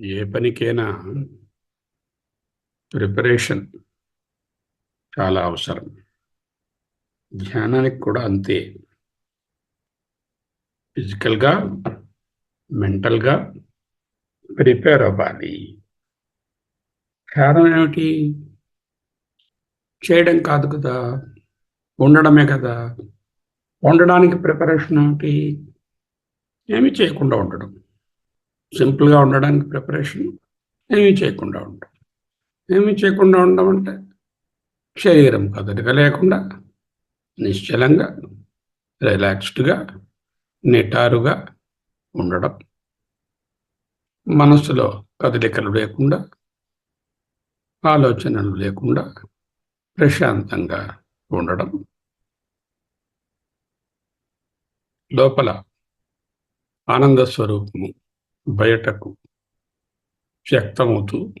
ఏ పనికైనా ప్రిపరేషన్ చాలా అవసరం. ధ్యానానికి కూడా అంతే. ఫిజికల్గా మెంటల్గా ప్రిపేర్ అవ్వాలి. కారణం ఏమిటి? చేయడం కాదు కదా. ఉండడమే కదా. ఉండడానికి ప్రిపరేషన్ ఏమిటి? ఏమీ చేయకుండా ఉండడం. సింపుల్గా ఉండడానికి ప్రిపరేషన్ ఏమీ చేయకుండా ఉండడం ఏమీ చేయకుండా ఉండడం అంటే శరీరం కదలిక లేకుండా నిశ్చలంగా రిలాక్స్డ్గా నిటారుగా ఉండడం. మనసులో కదలికలు లేకుండా ఆలోచనలు లేకుండా ప్రశాంతంగా ఉండడం. లోపల ఆనంద స్వరూపము బయటకు వ్యక్తమవుతూ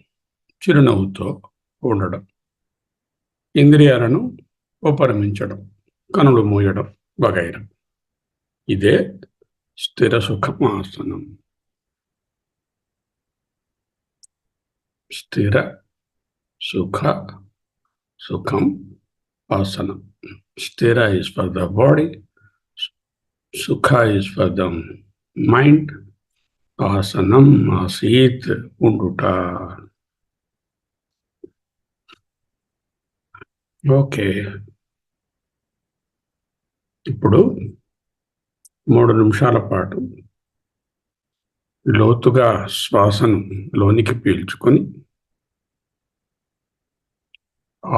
చిరునవ్వుతో ఉండడం. ఇంద్రియాలను ఉపరమించడం కనులు మూయడం వగైరా. ఇదే స్థిర సుఖమాసనం. స్థిర సుఖ సుఖం ఆసనం. స్థిర ఇస్ ఫర్ ద బాడీ సుఖ ఇస్ ఫర్ ద మైండ్ ఆసనం ఆసీత్ ఉండుట. ఓకే. ఇప్పుడు మూడు నిమిషాల పాటు లోతుగా శ్వాసను లోనికి పీల్చుకొని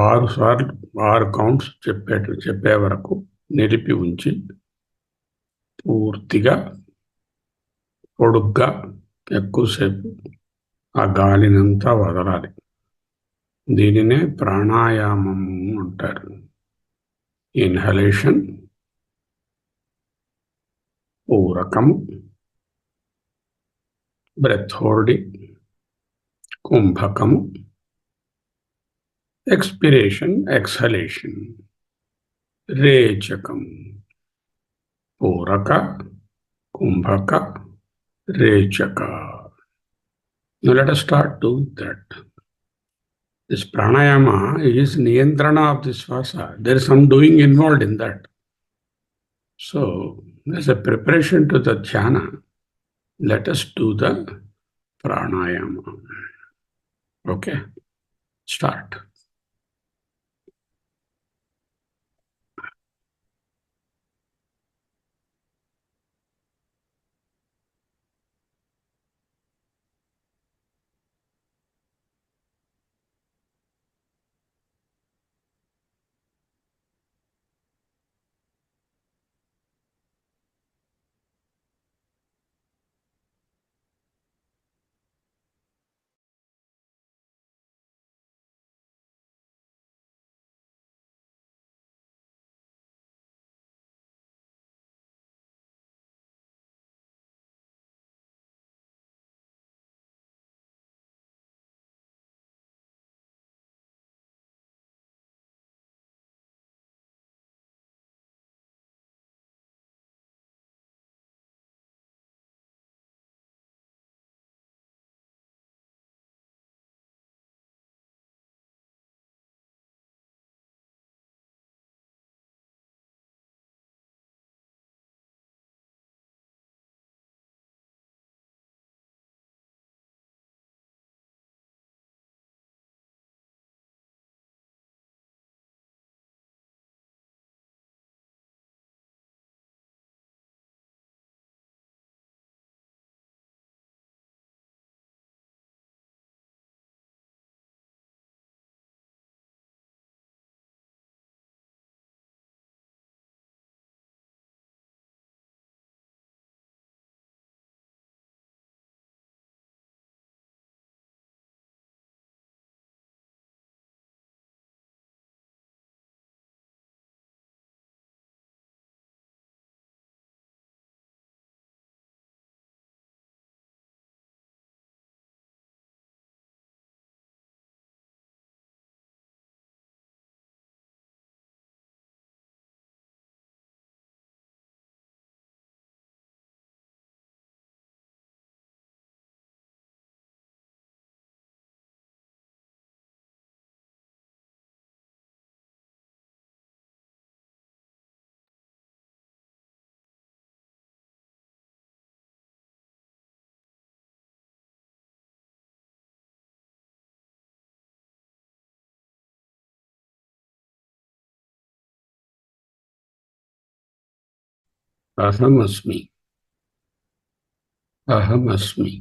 ఆరు సార్లు ఆరు కౌంట్స్ చెప్పే చెప్పే వరకు నిలిపి ఉంచి పూర్తిగా పొడుగ్గా ఎక్కువసేపు ఆ గాలినంతా వదలాలి. దీనినే ప్రాణాయామము అంటారు. ఇన్హలేషన్ పూరకము బ్రెత్ హోల్డింగ్ కుంభకము ఎక్స్పిరేషన్ ఎక్సలేషన్ రేచకం పూరక కుంభక rechaka Now let us start doing that. This pranayama is niyantrana of the swasa. There is some doing involved in that. So, as a preparation to the dhyana, let us do the pranayama. Okay, start. अहम अस्मि अहम अस्मि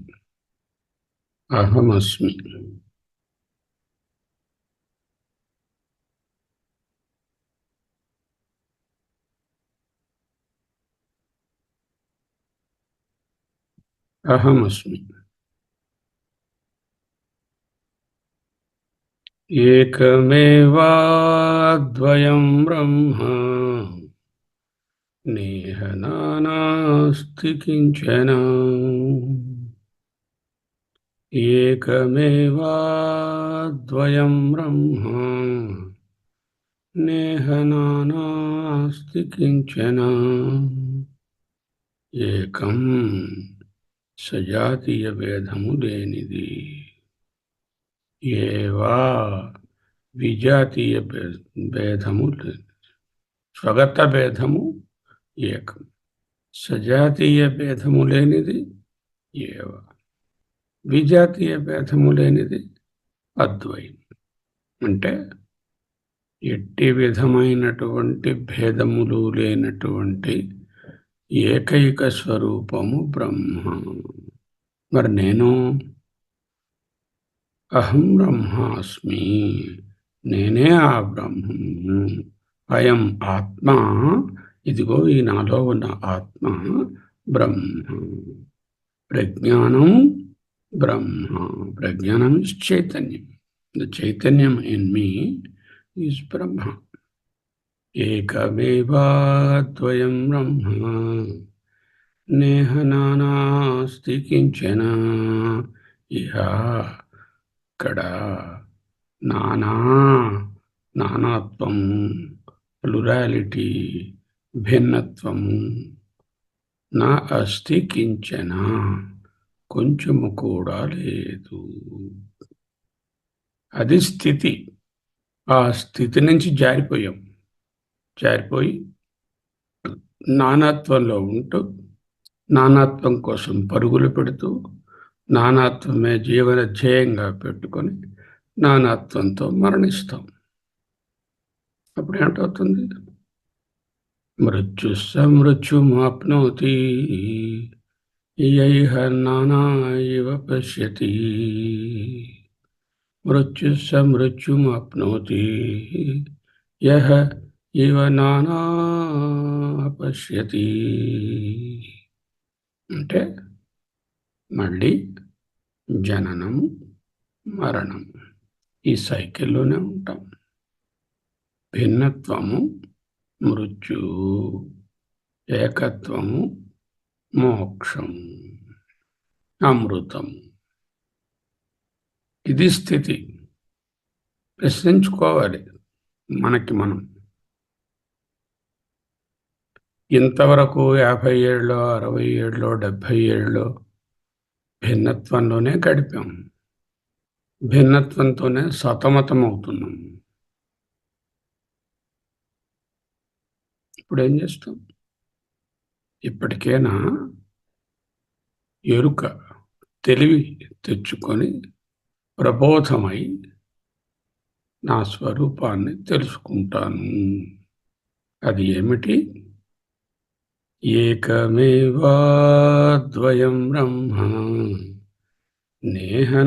अहम अस्मि अहम अस्मि एकमेवाद्वयं ब्रह्मा। నేహ నానాస్తి కించన. ఏకమేవాద్వయం బ్రహ్మ. నేహ నానాస్తి కించన. ఏకం సజాతీయ భేదము లేనిది. ఏవా విజాతీయ భేదము లేనిది స్వగత భేదము ఏకం. సజాతీయ భేదము లేనిది ఏవ. విజాతీయ భేదము లేనిది అద్వయం అంటే ఎట్టి విధమైనటువంటి భేదములు లేనటువంటి ఏకైక స్వరూపము బ్రహ్మ. మరి నేను? అహం బ్రహ్మాస్మి. నేనే ఆ బ్రహ్మము. అయం ఆత్మ ఇదిగో ఈ నాలో ఉన్న ఆత్మ బ్రహ్మ. ప్రజ్ఞానం బ్రహ్మ. ప్రజ్ఞానం ఇస్ చైతన్యం. ద చైతన్యం ఇన్ మీ ఈజ్ బ్రహ్మ. ఏకమేవాద్వయం బ్రహ్మ. నేహ నానాస్తి కించన ఇహ ఇక్కడ నానా. నానాత్వం ప్లురాలిటీ. భిన్నత్వము నా అస్థి కించన కొంచెము కూడా లేదు. అది స్థితి. ఆ స్థితి నుంచి జారిపోయాం. జారిపోయి నానాత్వంలో ఉంటూ నానాత్వం కోసం పరుగులు పెడుతూ నానాత్వమే జీవన ధ్యేయంగా పెట్టుకొని నానాత్వంతో మరణిస్తాం. అప్పుడు ఏంటవుతుంది మృత్యు సమృత్యుమాప్నోతి యైహ నానా ఇవ పశ్యతి. మృత్యు సమృత్యుమాప్నోతి యహ ఇవ నానా పశ్యతి. అంటే మళ్ళీ జననం మరణం. ఈ సైకిల్లోనే ఉంటాం. భిన్నత్వము మృత్యు ఏకత్వము మోక్షం అమృతం. ఇది స్థితి. ప్రశ్నించుకోవాలి మనకి మనం. ఇంతవరకు యాభై ఏళ్ళలో అరవై ఏళ్ళలో డెబ్భై ఏళ్ళలో భిన్నత్వంలోనే గడిపాం. భిన్నత్వంతోనే సతమతం అవుతున్నాం ఇప్పుడు ఏం చేస్తాం? ఇప్పటికైనా ఎరుక తెలివి తెచ్చుకొని ప్రబోధమై నా స్వరూపాన్ని తెలుసుకుంటాను. అది ఏమిటి? ఏకమేవాద్వయం బ్రహ్మ నేహ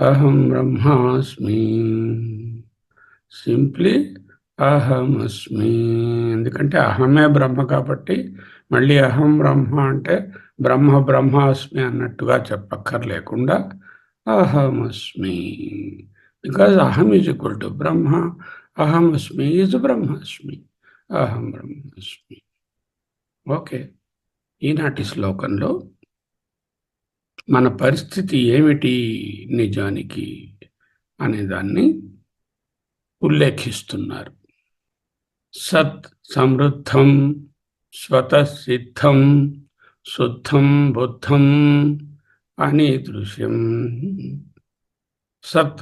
అహం బ్రహ్మాస్మి. సింప్లీ అహమస్మి ఎందుకంటే అహమే బ్రహ్మ కాబట్టి మళ్ళీ అహం బ్రహ్మ అంటే బ్రహ్మ బ్రహ్మాస్మి అన్నట్టుగా చెప్పక్కర్లేకుండా అహమస్మి బికాజ్ అహం ఈజ్ ఈక్వల్ టు బ్రహ్మ అహమస్మి ఈజ్ బ్రహ్మాస్మి అహం బ్రహ్మాస్మి. ఓకే ఈనాటి శ్లోకంలో మన పరిస్థితి ఏమిటి నిజానికి అనేదాన్ని ఉల్లేఖిస్తున్నారు. సత్ సమృద్ధం స్వతసిద్ధం శుద్ధం బుద్ధం అని దృశ్యం. సత్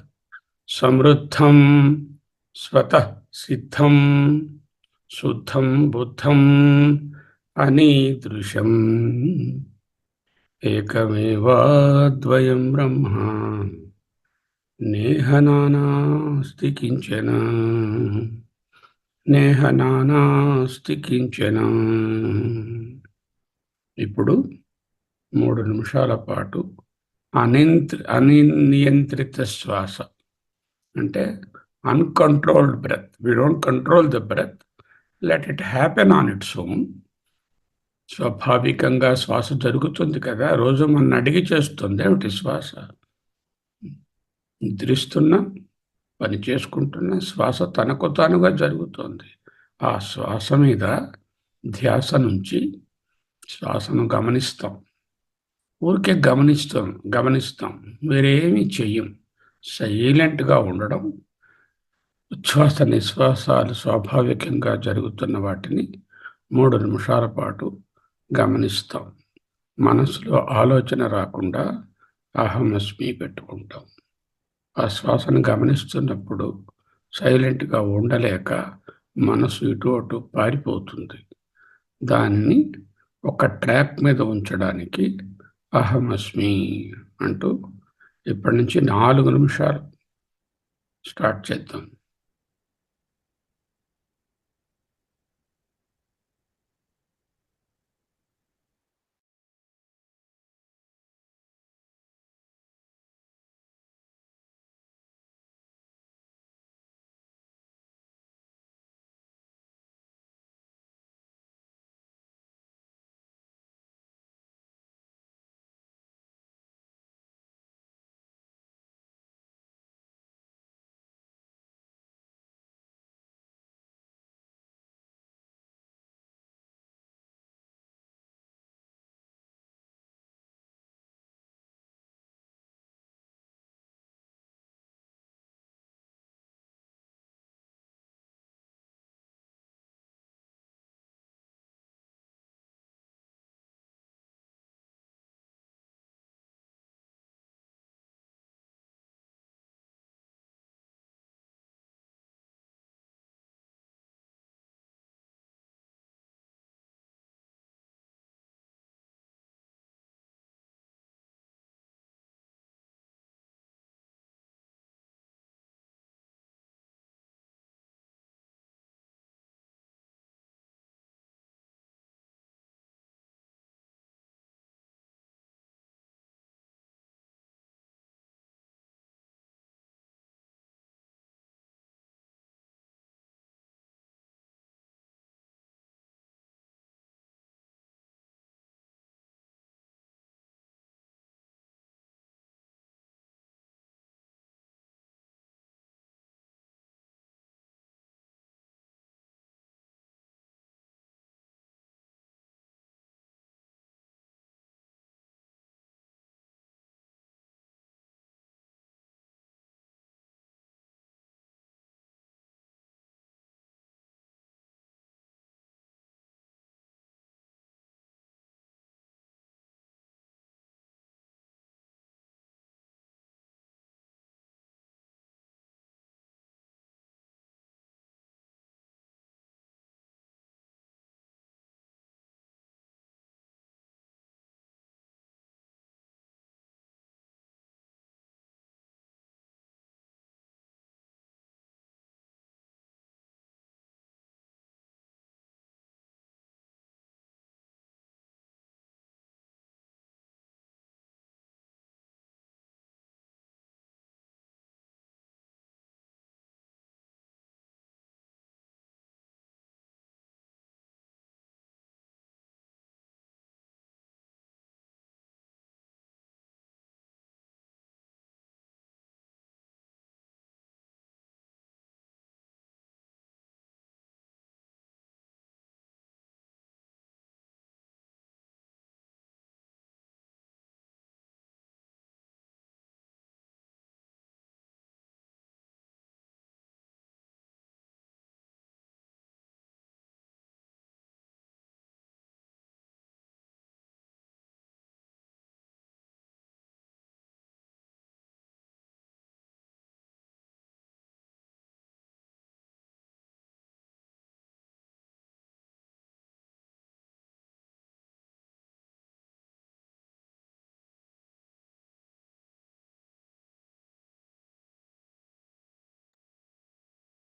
సమృద్ధం స్వత సిద్ధం శుద్ధం బుద్ధం అనీదృశం ఏకమేవాద్వయం బ్రహ్మ. నేహ కించన. నేహ కించన. ఇప్పుడు మూడు నిమిషాల పాటు అనింత్రి అనినియంత్రిత శ్వాస. అంటే uncontrolled breath we don't control the breath let it happen on its own స్వాభావికంగా శ్వాస జరుగుతుంది కదా. రోజు మన అడిగి చేస్తుంది ఏమిటి శ్వాస. నిద్రిస్తున్నా పని చేసుకుంటున్న శ్వాస తనకు తానుగా జరుగుతోంది. ఆ శ్వాస మీద ధ్యాస నుంచి శ్వాసను గమనిస్తాం. ఊరికే గమనిస్తాం గమనిస్తాం. వేరేమీ చెయ్యం. సైలెంట్గా ఉండడం ఉచ్ఛ్వాస నిశ్వాసాలు స్వాభావికంగా జరుగుతున్న వాటిని మూడు నిమిషాల పాటు గమనిస్తాం. మనసులో ఆలోచన రాకుండా అహమస్మి పెట్టుకుంటాం. ఆ శ్వాసను గమనిస్తున్నప్పుడు సైలెంట్గా ఉండలేక మనసు ఇటు అటు పారిపోతుంది. దాన్ని ఒక ట్రాక్ మీద ఉంచడానికి అహమస్మి అంటూ ఇప్పటి నుంచి నాలుగు నిమిషాలు స్టార్ట్ చేద్దాం.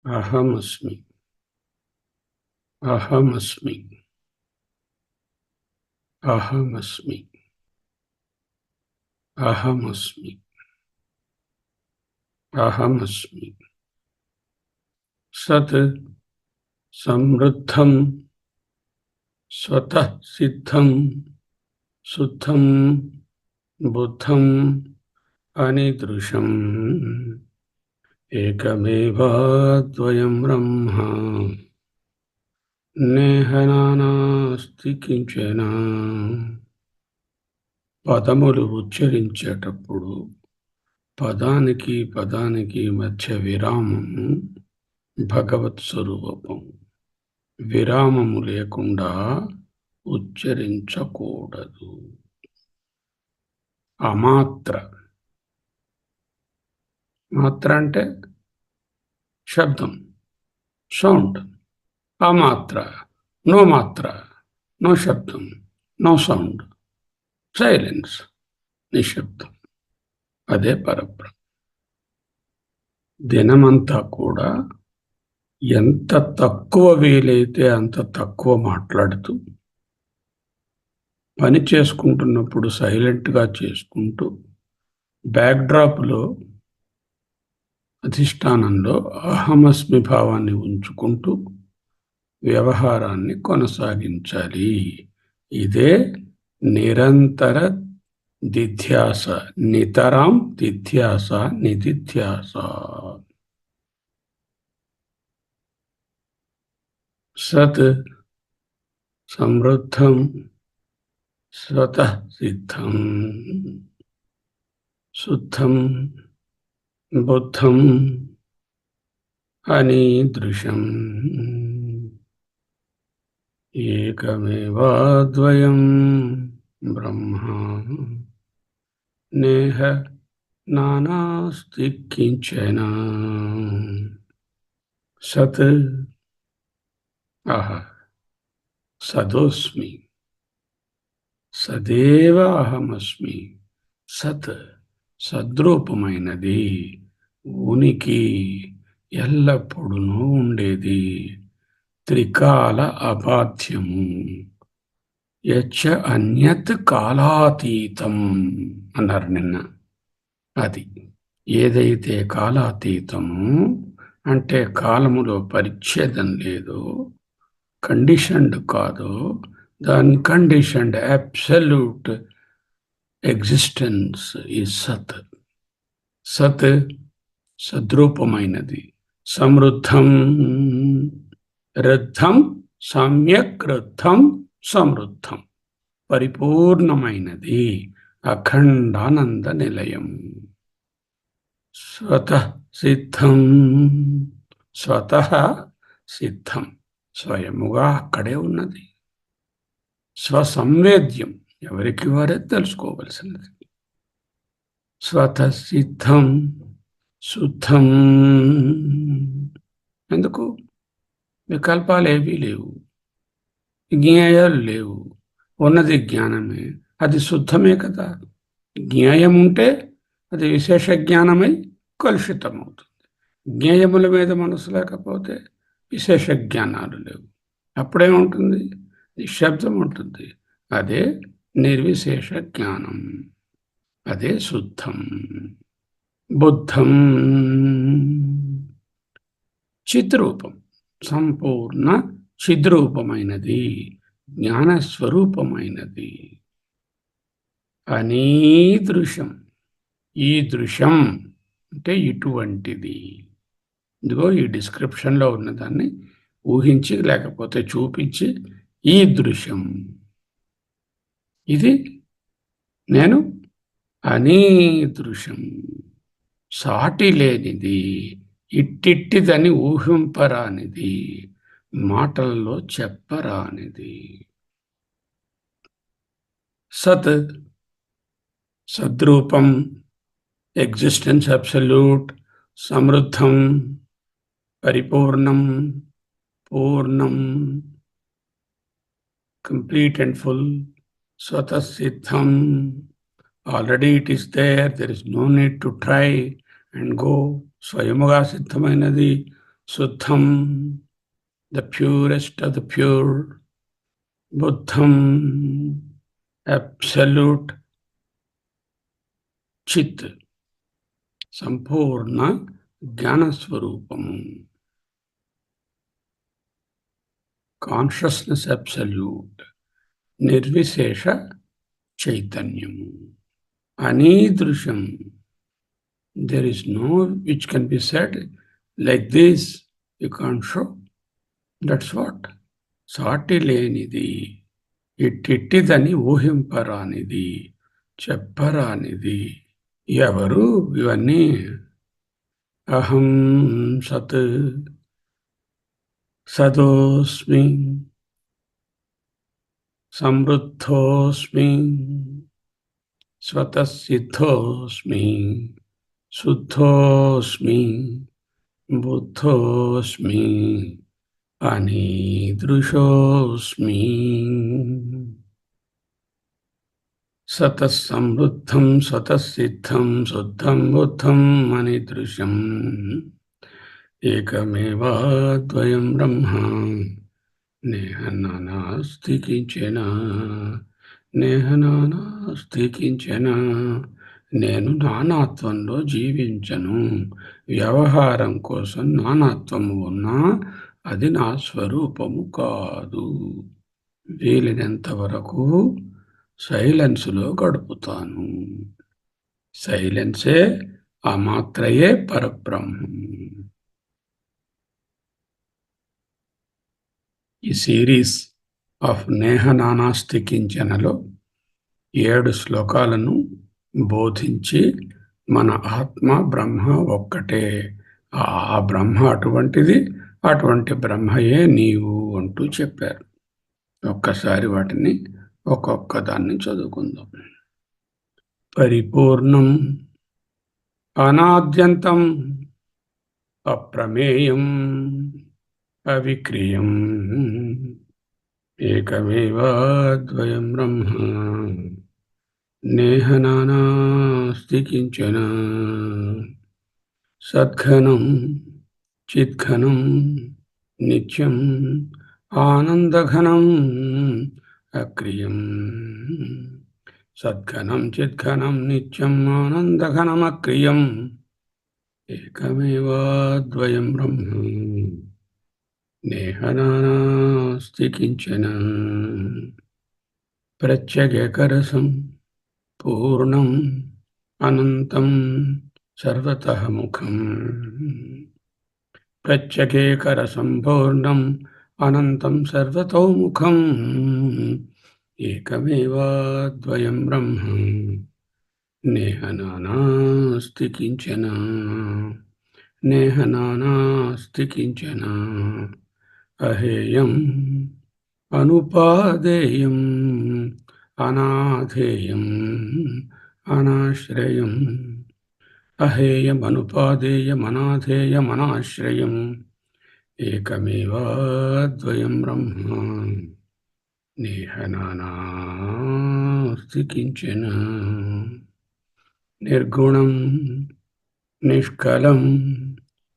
అహమస్మి అహమస్మి అహమస్మి అహమస్మి అహమస్మి సత్ సమృద్ధం స్వతః సిద్ధం శుద్ధం బుద్ధం అనిదృశం ఏకమేవాద్వయం బ్రహ్మ నేహనానాస్తి కించన పదములు ఉచ్చరించేటప్పుడు పదానికి పదానికి మధ్య విరామము భగవత్ స్వరూపం. విరామము లేకుండా ఉచ్చరించకూడదు. అమాత్ర మాత్ర అంటే శబ్దం సౌండ్. ఆ మాత్ర నో మాత్ర నో శబ్దం నో సౌండ్. సైలెన్స్ నిశ్శబ్దం. అదే పరబ్రహ్మ. దినమంతా కూడా ఎంత తక్కువ వీలైతే అంత తక్కువ మాట్లాడుతూ పని చేసుకుంటున్నప్పుడు సైలెంట్గా చేసుకుంటూ బ్యాక్డ్రాప్లో అధిష్టానంలో అహమస్మి భావాన్ని ఉంచుకుంటూ వ్యవహారాన్ని కొనసాగించాలి. ఇదే నిరంతర దిధ్యాస నితరాం దిధ్యాస నిదిధ్యాస సత్ సమృద్ధం స్వత సిద్ధం శుద్ధం. బుద్ధం అనీదృశం ఏకమేవాద్వయం బ్రహ్మ నేహ నానాస్తి కించన సత్ అహ సదోస్మి సదేవ అహమస్మి సత్ సద్రూపమైనది ఉనికి ఎల్లప్పుడూ ఉండేది త్రికాల అబాధ్యము యచ్చ అన్యత్ కాలాతీతం అన్నారు నిన్న. అది ఏదైతే కాలాతీతము అంటే కాలములో పరిచ్ఛేదం లేదో కండిషన్డ్ కాదో దాని కండిషన్డ్ అబ్సల్యూట్ ఎగ్జిస్టెన్స్ ఈ సత్. సత్ సద్రూపమైనది. సమృద్ధం రుద్ధం సమ్యక్ రుద్ధం సమృద్ధం. పరిపూర్ణమైనది. అఖండానంద నిలయం. స్వత సిద్ధం స్వత సిద్ధం. స్వయముగా అక్కడే ఉన్నది. స్వసంవేద్యం. ఎవరికి వారే తెలుసుకోవలసినది. స్వత సిద్ధం శుద్ధం. ఎందుకు? వికల్పాలు ఏవీ లేవు. జ్ఞేయాలు లేవు. ఉన్నది జ్ఞానమే. అది శుద్ధమే కదా. జ్ఞేయం ఉంటే అది విశేష జ్ఞానమై కలుషితం అవుతుంది జ్ఞేయముల మీద మనసు లేకపోతే విశేష జ్ఞానాలు లేవు. అప్పుడేముంటుంది నిశ్శబ్దం ఉంటుంది. అదే నిర్విశేష జ్ఞానం. అదే శుద్ధం. బుద్ధం. చిద్రూపం. సంపూర్ణ చిద్రూపమైనది. జ్ఞానస్వరూపమైనది. అనీదృశం. ఈ దృశ్యం అంటే ఇటువంటిది. ఇదిగో ఈ డిస్క్రిప్షన్లో ఉన్నదాన్ని ఊహించి లేకపోతే చూపించి ఈ దృశ్యం ఇది నేను అనీదృశం. సాటి లేనిది ఇట్టిట్టిదని ఊహింపరానిది మాటల్లో చెప్పరానిది. సత్ సద్రూపం ఎగ్జిస్టెన్స్ అబ్సల్యూట్ సమృద్ధం పరిపూర్ణం పూర్ణం complete and full స్వతసిద్ధం. Already it is there there is no need to try. And go స్వయముగా సిద్ధమైనది శుద్ధం the purest of the pure బుద్ధం absolute చిత్ సంపూర్ణ జ్ఞానస్వరూపము కాన్షియస్నెస్ అబ్సల్యూట్ నిర్విశేష చైతన్యము అనీదృశం there is no which can be said like this you can show that's what సాటి లేనిది ఇట్టిట్టిదని ఊహింపరానిది చెప్పరానిది. ఎవరు? ఇవన్నీ. అహం సత్ సదోస్మి సమృద్ధోస్మి స్వతసిద్ధోస్మి. శుద్ధోస్మి బుద్ధోస్మి అనీదృశోస్మి సతసమృద్ధం స్వతసిద్ధం శుద్ధం బుద్ధం అనిదృశం ఏకమేవాద్వయం బ్రహ్మ నేహ నానాస్తి కించన నేహ నానాస్తి కించన నేను నానాత్వంలో జీవించను. వ్యవహారం కోసం నానాత్వము ఉన్నా అది నా స్వరూపము కాదు. వీలినంత వరకు సైలెన్స్లో గడుపుతాను. సైలెన్సే ఆ మాత్రయే పరబ్రహ్మం. ఈ సిరీస్ ఆఫ్ నేహ నానాస్తి కించనలో ఏడు శ్లోకాలను బోధించి మన ఆత్మ బ్రహ్మ ఒక్కటే. ఆ బ్రహ్మ అటువంటిది అటువంటి బ్రహ్మయే నీవు అంటూ చెప్పారు. ఒక్కసారి వాటిని ఒక్కొక్క దాన్ని చదువుకుందాం. పరిపూర్ణం అనాద్యంతం అప్రమేయం అవిక్రియం. ఏకమేవాద్వయం బ్రహ్మ. నేహ కించన సద్ఘనం చిద్ఘనం నిత్యం ఆనందఘనం అక్రియం. సద్ఘనం చిద్ఘనం నిత్యం ఆనందఘనమక్రియం ఏకమేవాద్వయం బ్రహ్మ? నేహనానాస్తి కించన ప్రత్యగకరసం పూర్ణం అనంతం సర్వతముఖం ప్రత్యకేకరసంపూర్ణం అనంతం సర్వతోముఖం ఏకమేవాద్వయం బ్రహ్మ నేహ నానాస్తి కించన నేహ నానాస్తి కించన అహేయం అనుపాదేయం అనాధేయం అనాశ్రయం. అహేయమనుపాదేయమనాధేయమనాశ్రయం ఏకమేవాద్వయం బ్రహ్మ. నేహ కించన నిర్గుణం నిష్కలం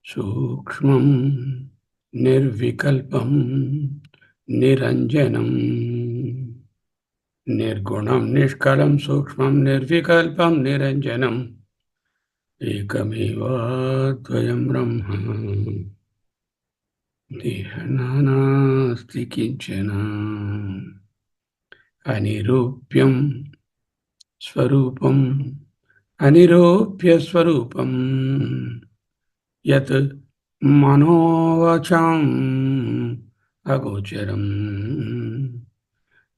సూక్ష్మం నిర్వికల్పం నిరంజనం. నిర్గుణం నిష్కలం సూక్ష్మం నిర్వికల్పం నిరంజనం. ఏకమేవాద్వయం బ్రహ్మ. దేహనానాస్తి కించన అనిరూప్యం స్వరూపం అనిరూప్య స్వరూపం. యత్ మనోవచాం అగోచరం.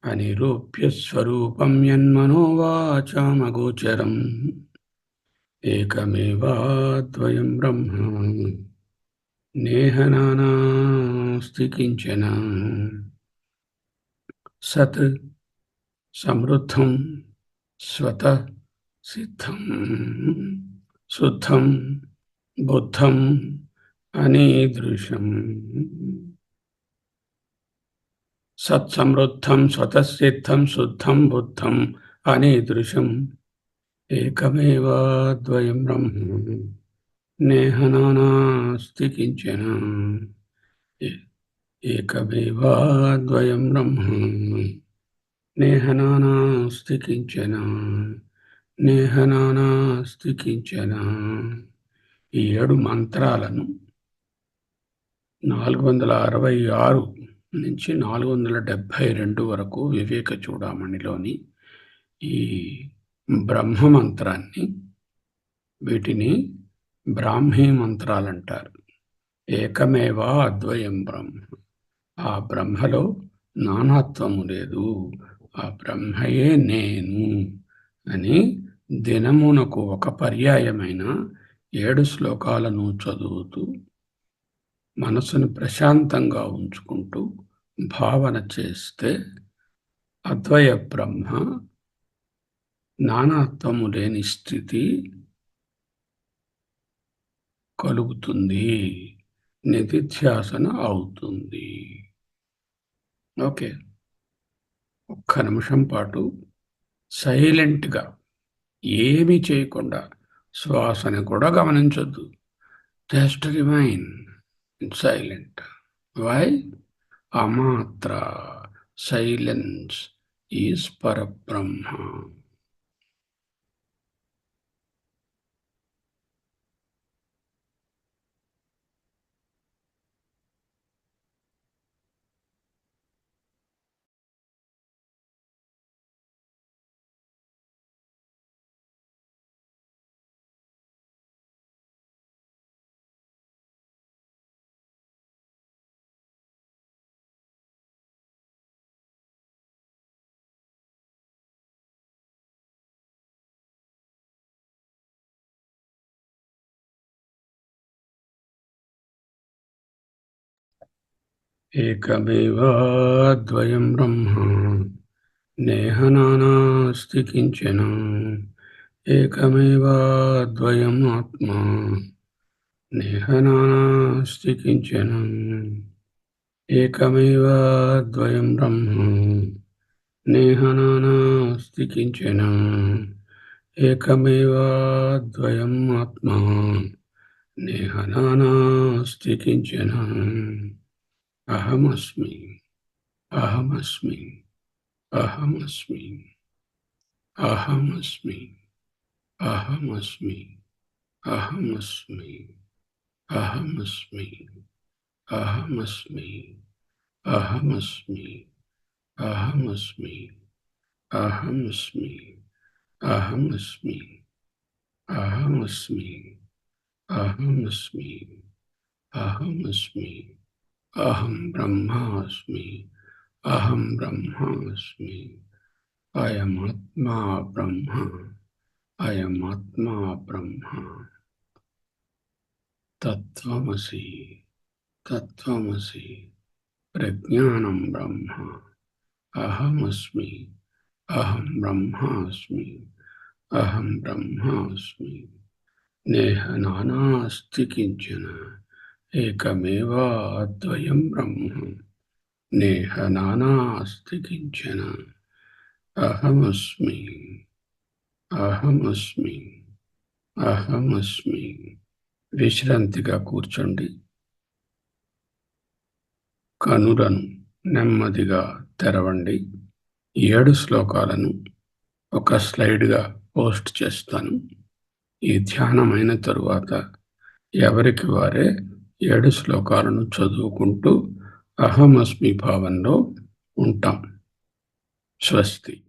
అనిరూప్య స్వరూపం యన్మనోవాచామగోచరం. ఏకమేవాద్వయం బ్రహ్మ నేహనానాస్తి కించన. సత్ సమృద్ధం స్వత సిద్ధం. శుద్ధం బుద్ధం అనీదృశం సత్సమృద్ధం స్వతసిద్ధం శుద్ధం బుద్ధం అనీదృశం ఏకమేవాద్వయం బ్రహ్మ నేహ నానాస్తి కించన ఏకమేవాద్వయం బ్రహ్మ నేహనానాస్తి కించన. నేహనానాస్తి కించన. ఈ ఏడు మంత్రాలను నాలుగు వందల అరవై ఆరు నుంచి నాలుగు వందల డెబ్భై రెండు వరకు వివేక చూడామణిలోని ఈ బ్రహ్మ మంత్రాన్ని వీటిని బ్రాహ్మీ మంత్రాలు అంటారు ఏకమేవా అద్వయం బ్రహ్మ. ఆ బ్రహ్మలో నానాత్వము లేదు. ఆ బ్రహ్మయే నేను అని దినమునకు ఒక పర్యాయమైన ఏడు శ్లోకాలను చదువుతూ మనసును ప్రశాంతంగా ఉంచుకుంటూ భావన చేస్తే అద్వయ బ్రహ్మ నానాత్వము లేని స్థితి కలుగుతుంది. నిధిధ్యాసన అవుతుంది. ఓకే. ఒక్క నిమిషం పాటు సైలెంట్గా ఏమీ చేయకుండా శ్వాసని కూడా గమనించొద్దు. Just remain silent. Why? Amatra, silence is Parabrahma. ఏకమేవాద్వయం బ్రహ్మ నేహనానాస్తి కించన ఏకమేవాద్వయం ఆత్మ నేహనానాస్తి కించన ఏకమేవాద్వయం బ్రహ్మ నేహనానాస్తి కించన ఏకమేవాద్వయం ఆత్మ నేహనానాస్తి కించన अहमस्मि अहमस्मि अहमस्मि अहमस्मि अहमस्मि अहमस्मि अहमस्मि अहमस्मि अहमस्मि अहमस्मि अहमस्मि अहमस्मि अहमस्मि अहमस्मि अहमस्मि అహం బ్రహ్మాస్మి అహం బ్రహ్మాస్మి అయమాత్మా బ్రహ్మ అయమాత్మా బ్రహ్మ. తత్వమసి తత్వమసి ప్రజ్ఞానం బ్రహ్మ అహమస్మి అహం బ్రహ్మాస్మి అహం బ్రహ్మాస్మి. నేహ నానాస్తి కించన ఏకమేవాద్వయం బ్రహ్మ నేహ నానాస్తి కించన. అహమస్మి అహమస్మి అహమస్మి. విశ్రాంతిగా కూర్చోండి. కనులను నెమ్మదిగా తెరవండి. ఏడు శ్లోకాలను ఒక స్లైడ్గా పోస్ట్ చేస్తాను. ఈ ధ్యానమైన తరువాత ఎవరికి వారే ఏడు శ్లోకాలను చదువుకుంటూ అహమస్మి భావంలో ఉంటాం. స్వస్తి.